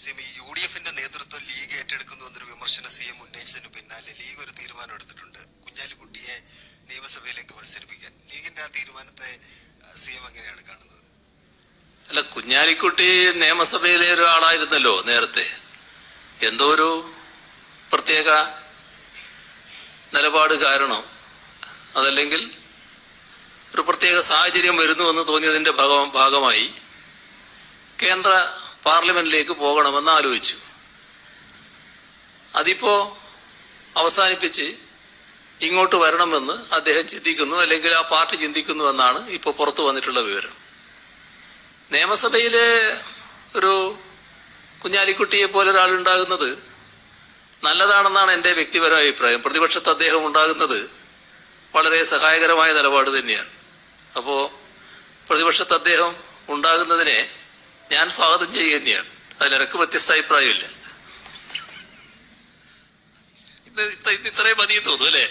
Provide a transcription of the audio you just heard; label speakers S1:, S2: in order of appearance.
S1: C M U D എഫിന്റെ നേതൃത്വം league ഏറ്റെടുക്കുന്നു എന്നൊരു വിമർശനം സി എം ഉന്നയിച്ചതിന് പിന്നാലെ ലീഗ് ഒരു തീരുമാനം എടുത്തിട്ടുണ്ട്. കുഞ്ഞാലിക്കുട്ടിയെ നിയമസഭയിലേക്ക് മത്സരിപ്പിക്കാൻ ലീഗിന്റെ ആ തീരുമാനത്തെ സി എം എങ്ങനെയാണ് കാണുന്നത്?
S2: അല്ല കുഞ്ഞാലിക്കുട്ടി നിയമസഭയിലെ ഒരാളായിരുന്നല്ലോ നേരത്തെ. എന്തോ ഒരു പ്രത്യേക നിലപാട് കാരണം അതല്ലെങ്കിൽ ഒരു പ്രത്യേക സാഹചര്യം വരുന്നുവെന്ന് തോന്നിയതിന്റെ ഭാഗമായി കേന്ദ്ര പാർലമെന്റിലേക്ക് പോകണമെന്ന് ആലോചിച്ചു. അതിപ്പോ അവസാനിപ്പിച്ച് ഇങ്ങോട്ട് വരണമെന്ന് അദ്ദേഹം ചിന്തിക്കുന്നു അല്ലെങ്കിൽ ആ പാർട്ടി ചിന്തിക്കുന്നു എന്നാണ് ഇപ്പോൾ പുറത്തു വന്നിട്ടുള്ള വിവരം. നിയമസഭയിലെ ഒരു കുഞ്ഞാലിക്കുട്ടിയെ പോലെ ഒരാളുണ്ടാകുന്നത് നല്ലതാണെന്നാണ് എന്റെ വ്യക്തിപരമായ അഭിപ്രായം. പ്രതിപക്ഷത്ത് അദ്ദേഹം ഉണ്ടാകുന്നത് വളരെ സഹായകരമായ നിലപാട് തന്നെയാണ്. അപ്പോൾ പ്രതിപക്ഷത്ത് അദ്ദേഹം ഉണ്ടാകുന്നതിനെ ഞാൻ സ്വാഗതം ചെയ്യുക തന്നെയാണ് അതിലെനക്ക് വ്യത്യസ്ത അഭിപ്രായമില്ല. ഇന്ന് ഇത് ഇത്രയും മതിയെന്ന് തോന്നുന്നു അല്ലേ?